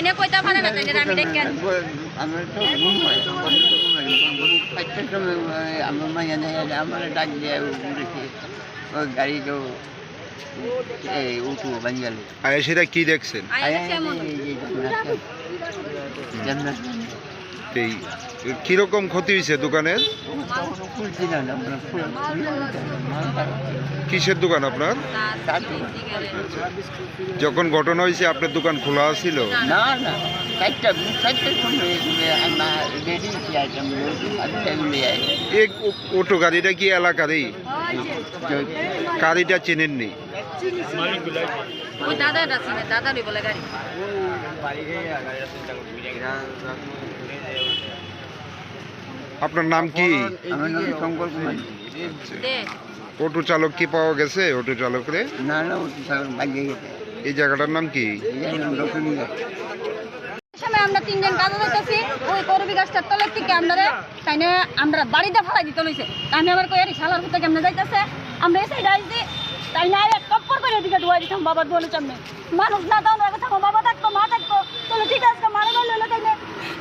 তাইনে কইতা পারে না তাইনে আমি দেখেন আমার তো ঘুম হয় চারটার সময় আমার মাইয়া নেই আমার ডাক দিয়ে উঠেছে ওই গাড়ি তো এই উঠু বাঙ্গাল আর সেটা কি দেখছেন? জান্নাত। এই কীরকম ক্ষতি হয়েছে দোকানের? কিসের দোকান আপনার? যখন ঘটনা হয়েছে আপনার দোকান খোলা ছিল না না। অটো গাড়িটা কি এলাকারই? গাড়িটা চেনেননি? দাদা বলে গাড়ি। আপনার নাম কি? আমার অটো চালক কি পাওয়া গেছে অটো চালকরে? না না ওটি সব বাজিয়ে গেছে। এই জায়গাটার নাম কি? সময় আমরা তিনজন কাজ ওই করবি গাছটার তলের থেকে আমরা তাই আমরা বাড়িতে ফালাই দিতে লইছে আমি আবার কই আরে শালার ভিতরে কেমনে যাইতেছে? আমরা এসে ডাইছি তাই না এক টপ্পর করে এদিকে ডুয়াই দিতাম বাবার দোয়ালের সামনে। মানুষ না দাও না কথা বাবা থাকতো মা থাকতো তাহলে ঠিক আছে মারা গেল হলো তাই না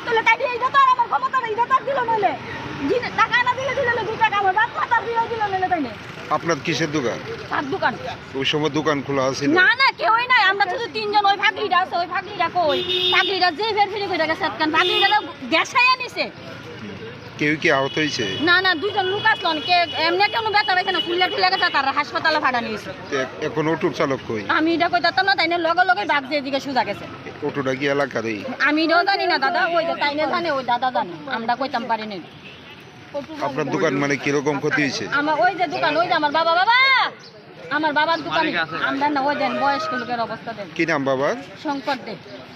তাহলে তাই দিয়ে এটা তো আর আমার ক্ষমতা নেই এটা তো আর দিল নইলে জিনে- টাকা না দিলে দিলে দু টাকা আমার বাপ মাতার দিলে দিল নইলে তাই না? আপনার কিসের দোকান? তার দোকান। ওই সময় দোকান খোলা ছিল না? না কেউই নাই। আমরা শুধু তিনজন ওই ফাঁকলিটা আছে ওই ফাঁকলিটা কই? ফাঁকলিটা যে ফের ফিরে কই গেছে কারণ ফাঁকলিটা তো গ্যাসাইয়া নিছে কেউ কি আহত হয়েছে? না না দুইজন লোক আসলো। কে এমনি কেন ব্যথা পাইছে না ফুললে টুলে গেছে তার হাসপাতালে ভাড়া নিয়েছে। এখন অটোর চালক কই? আমি এটা না তাই না লগে লগে বাঘ যে এদিকে সোজা গেছে। অটোটা কি এলাকারই? আমি এটাও জানি না দাদা ওই তাই না জানে ওই দাদা জানে। আমরা কইতাম পারি না আপনার দোকান মানে কি রকম ক্ষতি হয়েছে? আমার ওই যে দোকান ওই যে আমার বাবা বাবা! আমার বাবার দোকান আমরা না ওই দেন বয়স্ক লোকের অবস্থা দেন। কি নাম বাবার? শঙ্কর দে।